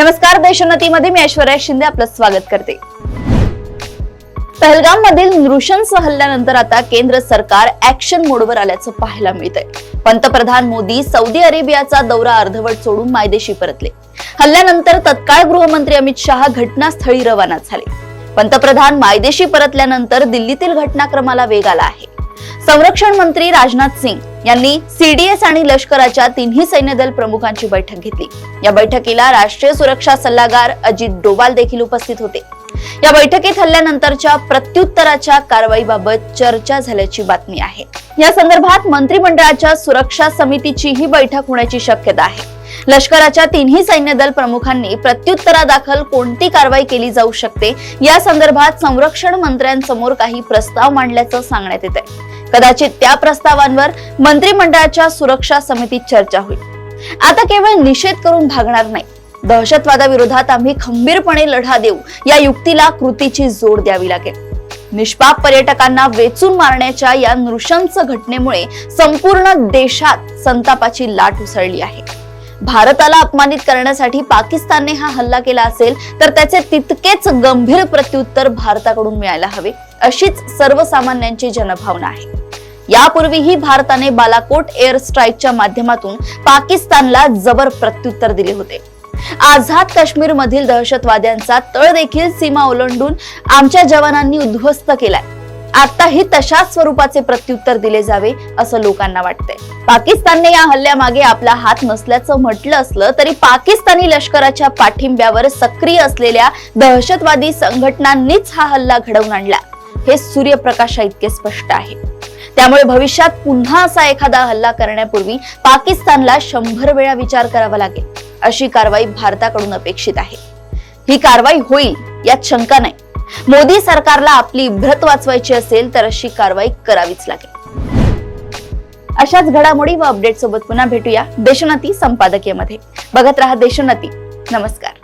नमस्कार देशोन्नतीमध्ये मी ऐश्वर्या शिंदे आपलं स्वागत करते. पहलगाम मधील नृशंस हल्ल्यानंतर आता केंद्र सरकार ऍक्शन मोडवर आल्याचं पाहायला मिळतंय. पंतप्रधान मोदी सौदी अरेबियाचा दौरा अर्धवट सोडून मायदेशी परतले. हल्ल्यानंतर तत्काळ गृहमंत्री अमित शहा घटनास्थळी रवाना झाले. पंतप्रधान मायदेशी परतल्यानंतर दिल्लीतील घटनाक्रमाला वेग आला आहे. संरक्षण मंत्री राजनाथ सिंग यांनी सीडीएस आणि लष्कराच्या तिन्ही सैन्य दल प्रमुखांची बैठक घेतली. या बैठकीला राष्ट्रीय सुरक्षा सल्लागार अजित डोवाल देखील उपस्थित होते. या बैठकीत हल्ल्यानंतरच्या प्रत्युत्तराच्या कारवाईबाबत चर्चा झाल्याची बातमी आहे. या संदर्भात मंत्रिमंडळाच्या सुरक्षा समितीची ही बैठक होण्याची शक्यता आहे. लष्कराच्या तिन्ही सैन्य दल प्रमुखांनी प्रत्युत्तरादाखल कोणती कारवाई केली जाऊ शकते या संदर्भात संरक्षण मंत्र्यांसमोर काही प्रस्ताव मांडल्याचं सांगण्यात येत आहे कदाचित त्या प्रस्तावांवर मंत्रिमंडळाच्या सुरक्षा समितीत चर्चा होईल. आता केवळ निषेध करून भागणार नाही. दहशतवादाविरोधात आम्ही खंबीरपणे लढा देऊ या युक्तीला कृतीची जोड द्यावी लागेल. निष्पाप पर्यटकांना वेचून मारण्याच्या या नृशंस घटनेमुळे संपूर्ण देशात संतापाची लाट उसळली आहे. भारताला अपमानित करण्यासाठी पाकिस्तानने हा हल्ला केला असेल तर त्याचे तितकेच गंभीर प्रत्युत्तर भारताकडून मिळायला हवे अशीच सर्वसामान्यांची जनभावना आहे. यापूर्वीही भारताने बालाकोट एअर स्ट्राईकच्या माध्यमातून पाकिस्तानला जबर प्रत्युत्तर दिले होते. आझाद काश्मीर मधील दहशतवाद्यांचा तळ देखील सीमा ओलांडून आमच्या जवानांनी उद्ध्वस्त केलाय. आताही तशाच स्वरूपाचे प्रत्युत्तर दिले जावे असं लोकांना वाटतंय. पाकिस्तानने या हल्ल्यामागे आपला हात नसल्याचं म्हटलं असलं तरी पाकिस्तानी लष्कराच्या पाठिंब्यावर सक्रिय असलेल्या दहशतवादी संघटनांनीच हा हल्ला घडवून आणला. हे सूर्यप्रकाशा इतके स्पष्ट आहे. त्यामुळे भविष्यात पुन्हा असा एखादा हल्ला करण्यापूर्वी पाकिस्तानला शंभर वेळा विचार करावा लागेल अशी कारवाई भारताकडून अपेक्षित आहे. ही कारवाई होईल यात शंका नाही. मोदी सरकारला आपली भ्रत वाचवायची असेल तर अशी कारवाई करावीच लागेल. अशाच घडामोडी व अपडेट सोबत पुन्हा भेटूया देशोन्नती संपादकीयमध्ये. बघत राहा देशोन्नती. नमस्कार.